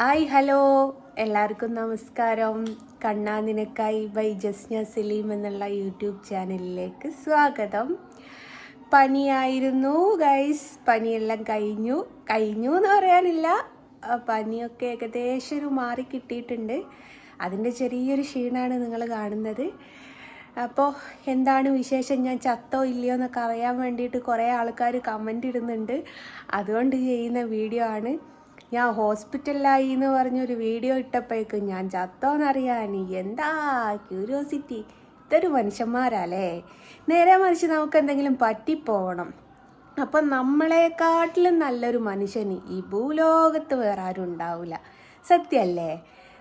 Hi hello. എല്ലാവർക്കും നമസ്കാരം. കണ്ണാ നിനക്കായി ബൈ ജസ്ന സലീം എന്നുള്ള യൂട്യൂബ് ചാനലിലേക്ക് സ്വാഗതം. പനിയായിരുന്നു ഗൈസ്. പനിയെല്ലാം കഴിഞ്ഞു. കഴിഞ്ഞു എന്ന് പറയാനില്ല. പനിയൊക്കെ ഏകദേശം ഒരു മാറി കിട്ടിയിട്ടുണ്ട്. അതിന്റെ ചെറിയൊരു ക്ഷീണമാണ് നിങ്ങൾ കാണുന്നത്. അപ്പോൾ എന്താണ് വിശേഷം? ഞാൻ ചത്തോ ഇല്ലയോ എന്നൊക്കെ അറിയാൻ വേണ്ടിയിട്ട് കുറേ ആൾക്കാർ കമന്റ് ഇടുന്നുണ്ട്. അതുകൊണ്ട് ചെയ്യുന്ന വീഡിയോ ആണ്. ഞാൻ ഹോസ്പിറ്റലിലായി എന്ന് പറഞ്ഞൊരു വീഡിയോ ഇട്ടപ്പോഴേക്കും ഞാൻ ചത്തോന്നറിയാൻ എന്താ ക്യൂരിയോസിറ്റി? ഇതൊരു മനുഷ്യന്മാരല്ലേ? നേരെ മറിച്ച് നമുക്ക് എന്തെങ്കിലും പറ്റിപ്പോകണം അപ്പം നമ്മളെക്കാട്ടിലും നല്ലൊരു മനുഷ്യന് ഈ ഭൂലോകത്ത് വേറെ ആരും ഉണ്ടാവില്ല സത്യമല്ലേ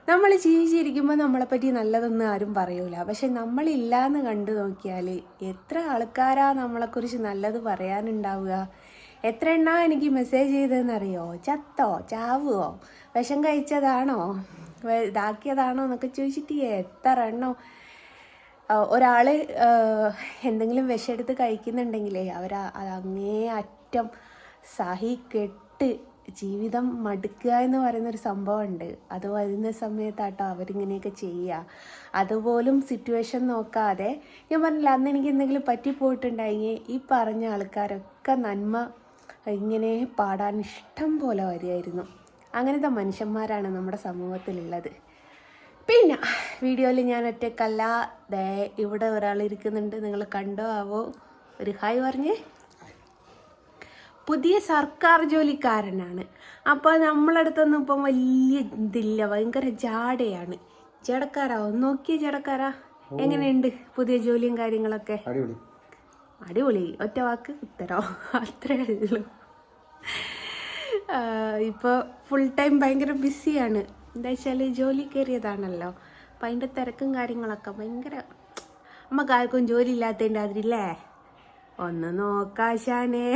നമ്മൾ ജീവിച്ചിരിക്കുമ്പോൾ നമ്മളെപ്പറ്റി നല്ലതൊന്നും ആരും പറയൂല. പക്ഷെ നമ്മളില്ലാന്ന് കണ്ടു നോക്കിയാൽ എത്ര ആൾക്കാരാ നമ്മളെക്കുറിച്ച് നല്ലത് പറയാനുണ്ടാവുക? എത്ര എണ്ണ എനിക്ക് മെസ്സേജ് ചെയ്തതെന്നറിയോ? ചത്തോ? ചാവുവോ? വിഷം കഴിച്ചതാണോ? ഇതാക്കിയതാണോ എന്നൊക്കെ ചോദിച്ചിട്ട് എത്ര എണ്ണോ? ഒരാൾ എന്തെങ്കിലും വിഷമെടുത്ത് കഴിക്കുന്നുണ്ടെങ്കിലേ അവർ അങ്ങേ അറ്റം സഹി കെട്ട് ജീവിതം മടുക്കുക എന്ന് പറയുന്നൊരു സംഭവമുണ്ട്. അത് വരുന്ന സമയത്താട്ടോ അവരിങ്ങനെയൊക്കെ ചെയ്യുക. അതുപോലും സിറ്റുവേഷൻ നോക്കാതെ. ഞാൻ പറഞ്ഞില്ല അന്ന് എനിക്ക് എന്തെങ്കിലും പറ്റിപ്പോയിട്ടുണ്ടെങ്കിൽ ഈ പറഞ്ഞ ആൾക്കാരൊക്കെ നന്മ ഇങ്ങനെ പാടാൻ ഇഷ്ടം പോലെ വരികയായിരുന്നു. അങ്ങനത്തെ മനുഷ്യന്മാരാണ് നമ്മുടെ സമൂഹത്തിലുള്ളത്. പിന്നെ വീഡിയോയിൽ ഞാൻ ഒറ്റക്കല്ല ദേ ഇവിടെ ഒരാൾ ഇരിക്കുന്നുണ്ട്. നിങ്ങൾ കണ്ടോ? ആവോ ഒരു ഹായ് പറഞ്ഞേ. പുതിയ സർക്കാർ ജോലിക്കാരനാണ്. അപ്പോൾ നമ്മളടുത്തൊന്നും ഇപ്പം വലിയ ഇതില്ല. ഭയങ്കര ജാടയാണ്. ജടക്കാരാ? ഒന്ന് നോക്കിയേ ജടക്കാരാ. എങ്ങനെയുണ്ട് പുതിയ ജോലിയും കാര്യങ്ങളൊക്കെ? അടിപൊളി. അടിപൊളി. ഒറ്റ വാക്ക് ഉത്തരോ. അത്രേ ഉള്ളൂ. ഇപ്പോൾ ഫുൾ ടൈം ഭയങ്കര ബിസിയാണ് എന്താ വെച്ചാൽ ജോലി കയറിയതാണല്ലോ അപ്പം അതിന്റെ തിരക്കും കാര്യങ്ങളൊക്കെ ഭയങ്കര നമുക്ക് ആർക്കും ജോലി ഇല്ലാത്തതിന്റെ അതിരില്ലേ ഒന്ന് നോക്കാശാനേ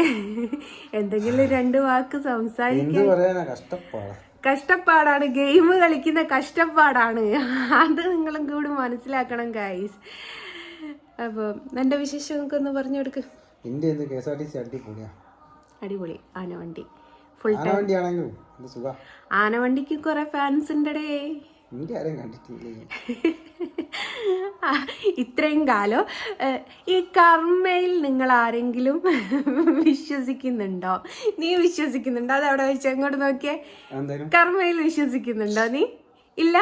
എന്തെങ്കിലും രണ്ട് വാക്ക് സംസാരിക്കാൻ. കഷ്ടപ്പാടാണ്. ഗെയിം കളിക്കുന്ന കഷ്ടപ്പാടാണ്. അത് നിങ്ങളും കൂടി മനസ്സിലാക്കണം ഗൈസ് അപ്പോൾ എന്റെ വിശേഷം? നിങ്ങൾക്ക് ഒന്ന് പറഞ്ഞു കൊടുക്ക്. ഇന്ത്യ എന്ത് K S R T C അടിപൊളിയാ. അടിപൊളി. ആനവണ്ടി. ഫുൾ ആനവണ്ടിക്ക് കുറെ ഫാൻസ് ഉണ്ടടേ. ഇത്രയും കാലം ഈ കർമ്മയിൽ നിങ്ങൾ ആരെങ്കിലും വിശ്വസിക്കുന്നുണ്ടോ? നീ വിശ്വസിക്കുന്നുണ്ടോ? അത് അവിടെ വെച്ച് എങ്ങോട്ട് നോക്കിയേ? കർമ്മയിൽ വിശ്വസിക്കുന്നുണ്ടോ നീ? ഇല്ല?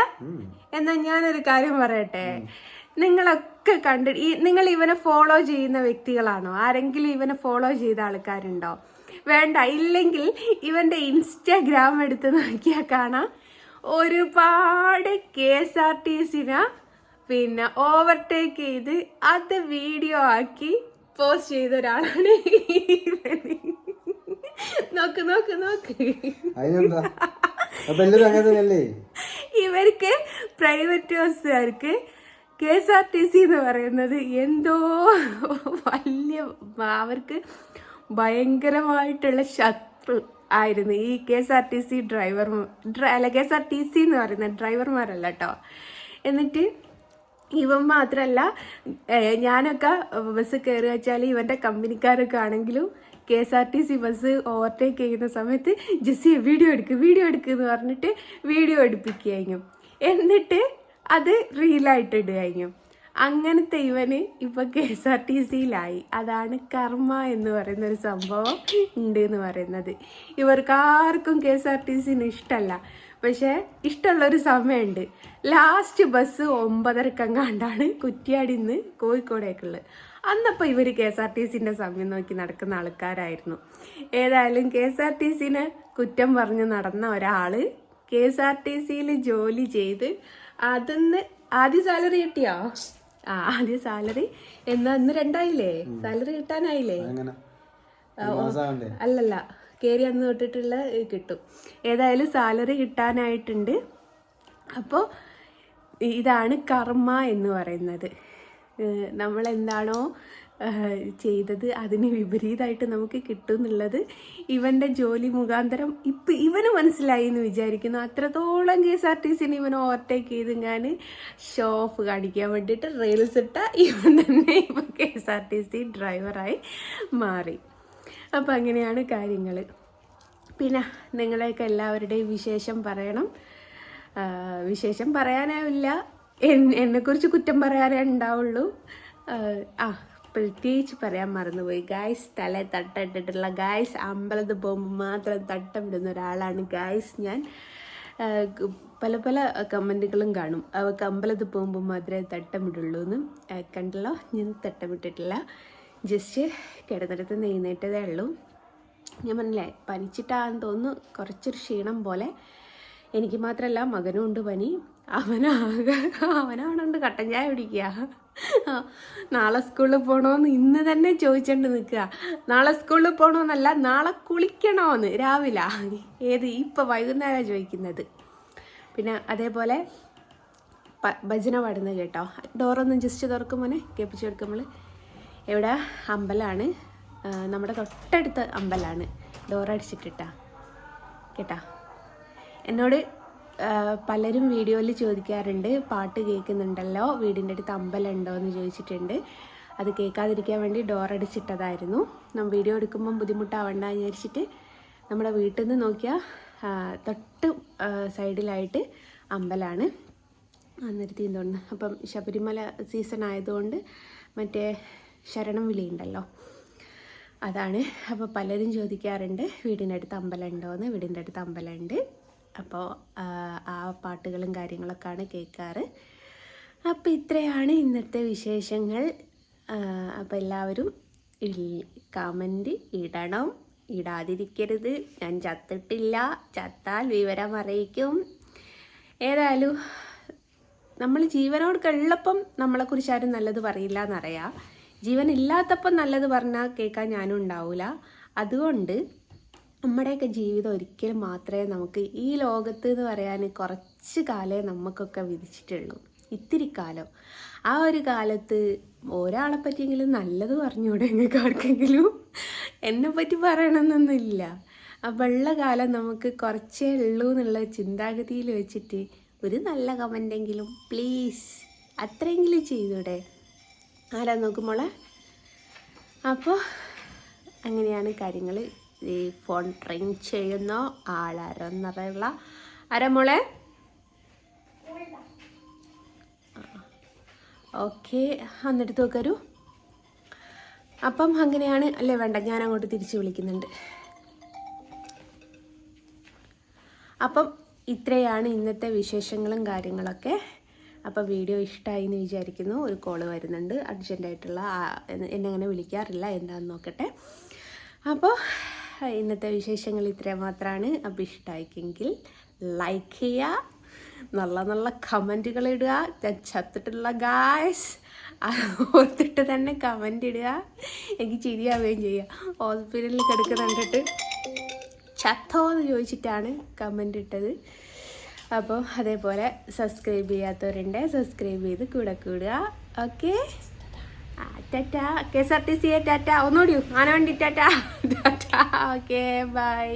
എന്നാ ഞാനൊരു കാര്യം പറയട്ടെ. നിങ്ങളൊക്കെ കണ്ടി ഈ നിങ്ങൾ ഇവനെ ഫോളോ ചെയ്യുന്ന വ്യക്തികളാണോ? ആരെങ്കിലും ഇവനെ ഫോളോ ചെയ്ത ആൾക്കാരുണ്ടോ? വേണ്ട ഇല്ലെങ്കിൽ ഇവന്റെ ഇൻസ്റ്റാഗ്രാം എടുത്ത് നോക്കിയാൽ കാണാം. ഒരുപാട് കെ എസ് ആർ ടി സിനെ പിന്നെ ഓവർടേക്ക് ചെയ്ത് അത് വീഡിയോ ആക്കി പോസ്റ്റ് ചെയ്ത ഒരാളാണ്. നോക്ക് നോക്ക് നോക്ക്. ഇവർക്ക് private ബസ്സുകാർക്ക് K S R T C എന്ന് പറയുന്നത് എന്തോ വലിയ അവർക്ക് ഭയങ്കരമായിട്ടുള്ള ശത്രു ആയിരുന്നു. ഈ K S R T C driver അല്ല K S R T C എന്ന് പറയുന്ന ഡ്രൈവർമാരല്ല കേട്ടോ എന്നിട്ട് ഇവൻ മാത്രമല്ല ഞാനൊക്കെ ബസ് കയറി വെച്ചാൽ ഇവന്റെ കമ്പനിക്കാരൊക്കെ ആണെങ്കിലും K S R T C bus overtake ചെയ്യുന്ന സമയത്ത് ജസ്സി വീഡിയോ എടുക്ക് വീഡിയോ എടുക്കുക എന്ന് പറഞ്ഞിട്ട് വീഡിയോ എടുപ്പിക്കുകയും എന്നിട്ട് അത് റീലായിട്ട് ഇടുകയും അങ്ങനത്തെ ഇവന് ഇപ്പൊ കെ എസ് ആർ ടി സിയിലായി. അതാണ് കർമ്മ എന്ന് പറയുന്ന ഒരു സംഭവം ഉണ്ട് എന്ന് പറയുന്നത്. ഇവർക്ക് ആർക്കും കെ എസ് ആർ ടി സിന് ഇഷ്ടമല്ല പക്ഷേ ഇഷ്ടമുള്ളൊരു സമയമുണ്ട് ലാസ്റ്റ് ബസ് ഒമ്പതരക്കങ്ങാണ്ടാണ് കുറ്റിയാടി നിന്ന് കോഴിക്കോടേക്കുള്ളത്. അന്നപ്പോൾ ഇവർ കെ എസ് ആർ ടി സിന്റെ സമയം നോക്കി നടക്കുന്ന ആൾക്കാരായിരുന്നു. ഏതായാലും കെ എസ് ആർ ടി സിനെ കുറ്റം പറഞ്ഞ് നടന്ന ഒരാൾ കെ എസ് ആർ ടി സിയിൽ ജോലി ചെയ്ത് അതിന്ന് ആദ്യ സാലറി കിട്ടിയോ? ആ ആദ്യ സാലറി എന്നാ ഇന്ന് രണ്ടായില്ലേ? സാലറി കിട്ടാനായില്ലേ? അല്ലല്ല. കയറി അന്ന് തൊട്ടിട്ടുള്ള കിട്ടും. ഏതായാലും സാലറി കിട്ടാനായിട്ടുണ്ട്. അപ്പോൾ ഇതാണ് കർമ്മ എന്ന് പറയുന്നത്. നമ്മൾ ഏഹ് ചെയ്തത് അതിന് വിപരീതമായിട്ട് നമുക്ക് കിട്ടും എന്നുള്ളത് ഇവന്റെ ജോലി മുഖാന്തരം ഇപ്പം ഇവന് മനസ്സിലായി എന്ന് വിചാരിക്കുന്നു. അത്രത്തോളം കെ എസ് ആർ ടി സിന് ഇവൻ ഓവർടേക്ക് ചെയ്ത് ഞാൻ ഷോ ഓഫ് കാണിക്കാൻ വേണ്ടിയിട്ട് റീൽസ് ഇട്ട ഇവൻ തന്നെ ഇപ്പം K S R T C ഡ്രൈവറായി മാറി. അപ്പം അങ്ങനെയാണ് കാര്യങ്ങൾ പിന്നെ നിങ്ങളെയൊക്കെ എല്ലാവരുടെയും വിശേഷം പറയണം. വിശേഷം പറയാനാവില്ല. എന്നെക്കുറിച്ച് കുറ്റം പറയാനേ ഉണ്ടാവുള്ളൂ. ആ പ്രത്യേകിച്ച് പറയാൻ മറന്നുപോയി. ഗായ്സ് തല തട്ടിട്ടിട്ടുള്ള ഗായ്സ് അമ്പലത്തിൽ പോകുമ്പോൾ മാത്രം തട്ടം ഇടുന്ന ഒരാളാണ് ഗായ്സ് ഞാൻ. പല പല കമന്റുകളും കാണും. അവൾക്ക് അമ്പലത്തിൽ പോകുമ്പോൾ മാത്രമേ തട്ടമിടുള്ളൂ എന്ന്. കണ്ടല്ലോ? ഞാൻ തട്ടമിട്ടിട്ടില്ല. ജസ്റ്റ് കിടന്നിടത്ത് നെയ്യുന്നേറ്റതേ ഉള്ളൂ. ഞാൻ പറഞ്ഞില്ലേ പനിച്ചിട്ടാന്ന് തോന്നുന്നു. കുറച്ചൊരു ക്ഷീണം പോലെ. എനിക്ക് മാത്രമല്ല മകനും ഉണ്ട് പനി. അവനാകെ അവനവനുണ്ട് കട്ടൻ ചായ പിടിക്കുക നാളെ സ്കൂളിൽ പോകണമെന്ന് ഇന്ന് തന്നെ ചോദിച്ചുകൊണ്ട് നിൽക്കുക. നാളെ സ്കൂളിൽ പോകണമെന്നല്ല നാളെ കുളിക്കണമെന്ന് രാവിലെ. ഏത് ഇപ്പം വൈകുന്നേരം ചോദിക്കുന്നത്. പിന്നെ അതേപോലെ ഭജന പാടുന്നത് കേട്ടോ. ഡോറൊന്ന് ജസ്റ്റ് തുറക്കും മോനെ കേൾപ്പിച്ച് കൊടുക്കും ഇവിടെ അമ്പലമാണ് നമ്മുടെ തൊട്ടടുത്ത അമ്പലമാണ് ഡോറടിച്ചിട്ടിട്ടാ. കേട്ടാ? എന്നോട് പലരും വീഡിയോയിൽ ചോദിക്കാറുണ്ട് പാട്ട് കേൾക്കുന്നുണ്ടല്ലോ വീടിന്റെ അടുത്ത് അമ്പലമുണ്ടോ എന്ന് ചോദിച്ചിട്ടുണ്ട്. അത് കേൾക്കാതിരിക്കാൻ വേണ്ടി ഡോർ അടിച്ചിട്ടതായിരുന്നു. നമ്മൾ വീഡിയോ എടുക്കുമ്പം ബുദ്ധിമുട്ടാവണ്ട വിചാരിച്ചിട്ട് നമ്മുടെ വീട്ടിൽ നിന്ന് നോക്കിയാൽ തൊട്ട് സൈഡിലായിട്ട് അമ്പലമാണ് അന്നേരത്തി തോന്നുന്നു അപ്പം ശബരിമല സീസൺ ആയതുകൊണ്ട് മറ്റേ ശരണം വിളിയുണ്ടല്ലോ. അതാണ്. അപ്പോൾ പലരും ചോദിക്കാറുണ്ട് വീടിന്റെ അടുത്ത് അമ്പലമുണ്ടോ എന്ന്? വീടിന്റെ അടുത്ത് അമ്പലമുണ്ട് അപ്പോൾ ആ, പാട്ടുകളും കാര്യങ്ങളൊക്കെയാണ് കേൾക്കാറ്. അപ്പോൾ ഇത്രയാണ് ഇന്നത്തെ വിശേഷങ്ങൾ. അപ്പോൾ എല്ലാവരും കമന്റ് ഇടണം. ഇടാതിരിക്കരുത്. ഞാൻ ചത്തിട്ടില്ല. ചത്താൽ വിവരം അറിയിക്കും. ഏതായാലും നമ്മൾ ജീവനോട് ഉള്ളപ്പം നമ്മളെക്കുറിച്ച് ആരും നല്ലത് പറയില്ല എന്നറിയാം. ജീവൻ ഇല്ലാത്തപ്പം നല്ലത് പറഞ്ഞാൽ കേൾക്കാൻ ഞാനും ഉണ്ടാവില്ല അതുകൊണ്ട് നമ്മുടെയൊക്കെ ജീവിതം ഒരിക്കലും മാത്രമേ നമുക്ക് ഈ ലോകത്ത് എന്ന് പറയാൻ കുറച്ച് കാലേ നമുക്കൊക്കെ വിധിച്ചിട്ടുള്ളൂ. ഇത്തിരി കാലം. ആ ഒരു കാലത്ത് ഒരാളെ പറ്റിയെങ്കിലും നല്ലത് പറഞ്ഞുകൂടെ നിങ്ങൾക്ക് ആർക്കെങ്കിലും എന്നെ പറ്റി പറയണമെന്നൊന്നുമില്ല. ആ വെള്ള കാലം നമുക്ക് കുറച്ചേ ഉള്ളൂ എന്നുള്ള ചിന്താഗതിയിൽ വെച്ചിട്ട് ഒരു നല്ല കമന്റെങ്കിലും പ്ലീസ് അത്രയെങ്കിലും ചെയ്തൂടെ. ആരാ നോക്കുമ്പോളെ അപ്പോൾ അങ്ങനെയാണ് കാര്യങ്ങൾ ഈ ഫോൺ റിങ് ചെയ്യുന്ന ആളാരെന്നറിയുള്ള ആരാ ഓക്കെ. എന്നിട്ട് നോക്കരൂ. അപ്പം അങ്ങനെയാണ് അല്ലേ? വേണ്ട ഞാൻ അങ്ങോട്ട് തിരിച്ച് വിളിക്കുന്നുണ്ട്. അപ്പം ഇത്രയാണ് ഇന്നത്തെ വിശേഷങ്ങളും കാര്യങ്ങളൊക്കെ. അപ്പോൾ വീഡിയോ ഇഷ്ടമായി എന്ന് വിചാരിക്കുന്നു. ഒരു കോൾ വരുന്നുണ്ട്. അർജന്റായിട്ടുള്ള എന്നെ അങ്ങനെ വിളിക്കാറില്ല. എന്താണെന്ന് നോക്കട്ടെ. അപ്പോൾ ഇന്നത്തെ വിശേഷങ്ങൾ ഇത്രയും മാത്രമാണ് അപ്പോൾ ഇഷ്ടമായിക്കെങ്കിൽ ലൈക്ക് ചെയ്യുക നല്ല നല്ല കമന്റുകൾ ഇടുക. ഞാൻ ചത്തിട്ടുള്ള ഗായ്സ് ഓർത്തിട്ട് തന്നെ കമന്റ് ഇടുക. എനിക്ക് ചിരിയാവുകയും ചെയ്യുക ഹോസ്പിറ്റലിൽ കിടക്കുന്നുണ്ടിട്ട് ചത്തോ എന്ന് ചോദിച്ചിട്ടാണ് കമന്റ് ഇട്ടത്. അപ്പോൾ അതേപോലെ സബ്സ്ക്രൈബ് ചെയ്യാത്തവരുണ്ട് സബ്സ്ക്രൈബ് ചെയ്ത് കൂടെ കൂടുക. Okay tata. K S R T C tata. ഒന്നുകൂടി ആന വണ്ടി ടാറ്റ. ടാറ്റ. Okay bye.